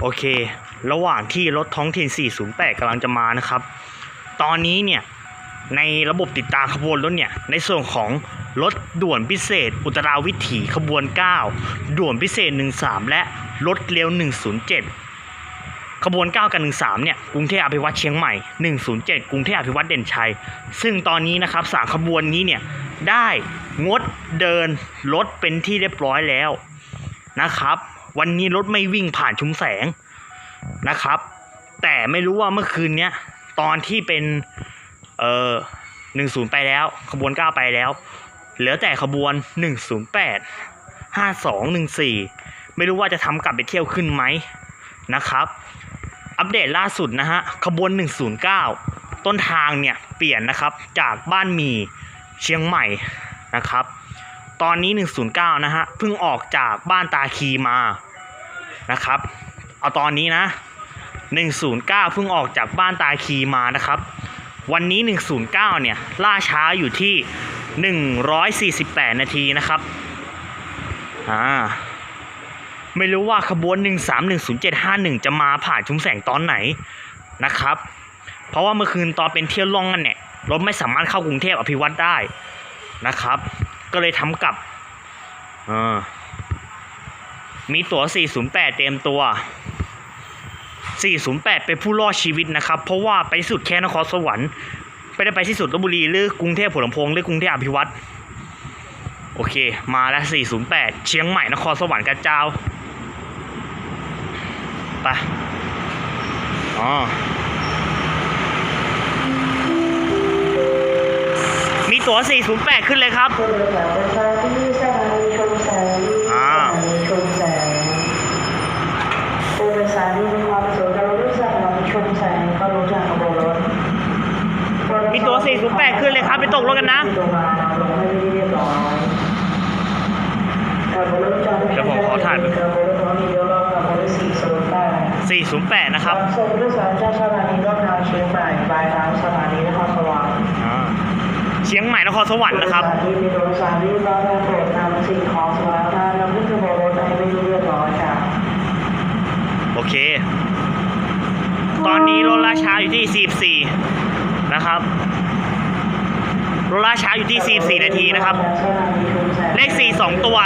โอเค ระหว่างที่รถท้องถิ่น 408กำลังจะมานะครับ ตอนนี้เนี่ย ในระบบติดตามขบวนรถเนี่ย ในส่วนของรถด่วนพิเศษ อุตราวิถีขบวน 9 ด่วนพิเศษ 13 และรถเร็ว 107 ขบวน 9 กับ 13 เนี่ย กรุงเทพอภิวัตเชียงใหม่ 107 กรุงเทพอภิวัตเด่นชัย ซึ่งตอนนี้นะครับสามขบวนนี้เนี่ย ได้งดเดินรถเป็นที่เรียบร้อยแล้วนะครับ วันนี้รถไม่วิ่งผ่านชุมแสงนะครับ แต่ไม่รู้ว่าเมื่อคืนเนี้ยตอนที่เป็นเอ่อหนึ่งศูนย์ไปแล้ว ขบวนเก้าไปแล้ว เหลือแต่ขบวนหนึ่งศูนย์แปดห้าสองหนึ่งสี่ไม่รู้ว่าจะทำกลับไปเที่ยวขึ้นไหมนะครับ อัปเดตล่าสุดนะฮะขบวน 109 ต้นทางเนี่ยเปลี่ยนนะครับจากบ้านมีเชียงใหม่นะครับ ตอนนี้ 109 นะฮะเพิ่งออกจากบ้านตาคีมา นะครับ เอาตอนนี้นะ 109 เพิ่งออกจากบ้านตาคีมานะครับ วันนี้ 109 เนี่ย ล่าช้าอยู่ที่ 148 นาทีนะครับ อ่า ไม่รู้ว่าขบวน 1310751จะมาผ่านชุมแสงตอนไหนนะครับ เพราะว่าเมื่อคืนตอนเป็นเที่ยวล่องกันเนี่ยรถไม่สามารถเข้ากรุงเทพอภิวัตได้นะครับ ก็เลยทำกลับอ่า มีตั๋ว 408 เต็มตัว 408 เป็นผู้รอดชีวิตนะครับ เพราะว่าไปสุดแค่นครสวรรค์ไม่ได้ไปที่สุดลบบุรีหรือกรุงเทพหัวลำโพงหรือกรุงเทพอภิวัตโอเค มาแล้ว 408 เชียงใหม่นครสวรรค์กระเจ้าไปอ๋อมีตั๋ว 408 ขึ้นเลยครับ ผู้โดยสารประชาที่สถานีชมแสงส อ่า ถานีชมแสงผู้โดยสารที่มีความประสงค์จะรู้จักสถานีชมแสงก็รู้จักขบวนรถ มีตั๋ว408ขึ้น เลยครับ ไปตกรถกันนะเดี๋ยวผมขอถ่ายไปขบวนรถท้องถิ่นเดียวรอบ408 นะครับส่งผู้โดยสารจากสถานีต้นทางเชียงใหม่ปลายทางสถานีนครสวรรค์เชียงใหม่นครสวรรค์นะครับผู้โดยสารที่มีโดยสารที่รับการโปรดนำสิ่งของสวาทานนำขึ้นขบวนรถให้ไม่เรียบร้อยค่ะโอเค ตอนนี้รถราช้าอยู่ที่ 44 นะครับ รถราช้าอยู่ที่ 44 นาทีนะครับ เลข 4 2 ตัว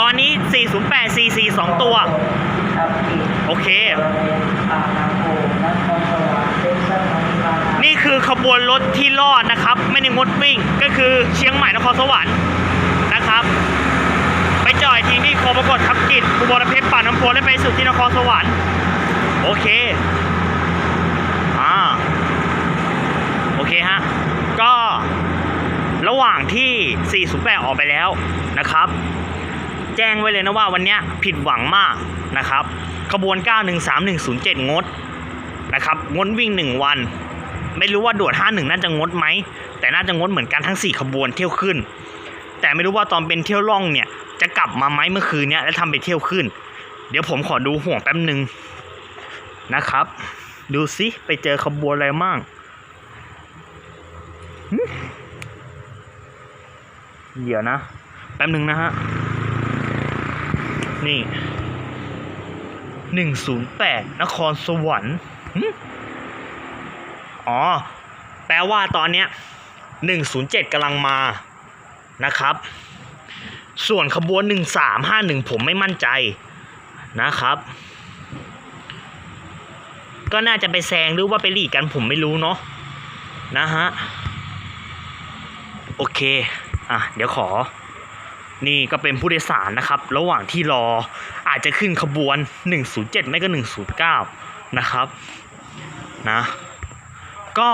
ตอนนี้ 408 44 2 ตัว โอเค นี่คือขบวนรถที่รอดนะครับ ไม่ได้งดวิ่ง ก็คือเชียงใหม่นครสวรรค์นะครับ ไปจอยทีที่โคปรากฏทับกิจอุบลเพชรป่าน้ำโพและไปสุดที่นครสวรรค์ โอเค อ่า โอเคฮะ ก็ระหว่างที่ 408 ออกไปแล้วนะครับ แจ้งไว้เลยนะว่าวันนี้ผิดหวังมากนะครับ ขบวน 913-107 งดนะครับงดวิ่ง 1 วัน ไม่รู้ว่าด่วน51 น่าจะงดไหม แต่น่าจะงดเหมือนกันทั้ง 4 ขบวนเที่ยวขึ้น แต่ไม่รู้ว่าตอนเป็นเที่ยวล่องเนี่ยจะกลับมาไหมเมื่อคืนเนี้ยแล้วทำไปเที่ยวขึ้น เดี๋ยวผมขอดูห่วงแป๊บหนึ่งนะครับ ดูซิไปเจอขบวนอะไรมั่ง เดี๋ยวนะแป๊บหนึ่งนะฮะ นี่หนึ่งศูนย์แปดนครสวรรค์อ๋อ แปลว่าตอนเนี้ยหนึ่งศูนย์เจ็ดกำลังมานะครับ ส่วนขบวนหนึ่งสามห้าหนึ่งผมไม่มั่นใจนะครับ ก็น่าจะไปแซงหรือว่าไปหลีกกันผมไม่รู้เนาะนะฮะ โอเค อะ เดี๋ยวขอ นี่ก็เป็นผู้โดยสารนะครับ ระหว่างที่รออาจจะขึ้นขบวน 107 ไม่ก็ 109 นะครับนะ ก็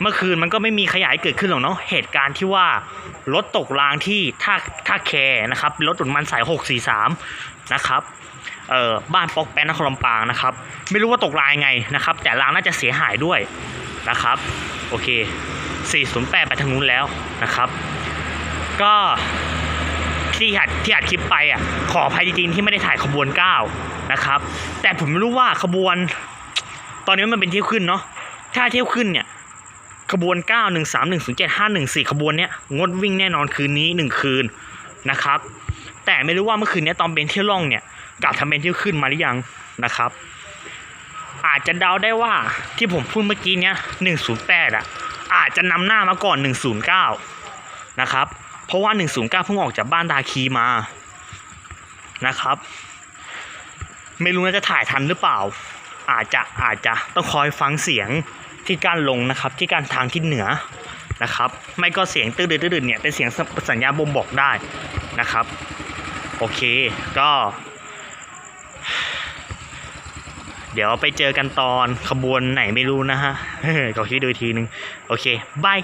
เมื่อคืนมันก็ไม่มีขยายเกิดขึ้นหรอกเนาะเหตุการณ์ที่ว่ารถตกรางที่ท่าท่าแคนะครับรถตุนมันสาย 643 นะครับเอ่อบ้านปอกแปนนครลำปางนะครับ ไม่รู้ว่าตกรางยังไงนะครับ แต่รางน่าจะเสียหายด้วยนะครับ โอเค 408 ไปทางนู้นแล้วนะครับ ก็ที่อัดที่อัดคลิปไปอะขออภัยจริงๆที่ไม่ได้ถ่ายขบวน 9 นะครับ แต่ผมไม่รู้ว่าขบวน ตอนนี้มันเป็นเที่ยวขึ้นเนาะถ้าเที่ยวขึ้นเนี่ยขบวน 9 1 3 1 0 7 5 1 4 ขบวนเนี้ยงดวิ่งแน่นอนคืนนี้ 1 คืนนะครับ แต่ไม่รู้ว่าเมื่อคืนนี้ตอนเป็นเที่ยวล่องเนี่ยกับทะเบียนที่ยวขึ้นมาหรือยังนะครับ อาจจะเดาได้ว่าที่ผมพูดเมื่อกี้เนี้ย108อะ จะนำหน้ามาก่อน 109 นะครับ เพราะว่า 109 เพิ่งออกจากบ้านดาคีมานะครับ ไม่รู้ว่าจะถ่ายทันหรือเปล่า อาจจะอาจจะต้องคอยฟังเสียงที่การลงนะครับ ที่การทางทิศเหนือนะครับ ไม่ก็เสียงตื้อดื้อๆเนี่ยเป็นเสียงสัญญาณบ่งบอกได้นะครับ โอเคก็ เดี๋ยวไปเจอกันตอนขบวนไหนไม่รู้นะฮะขอคิดดูอีกทีนึง โอเคบาย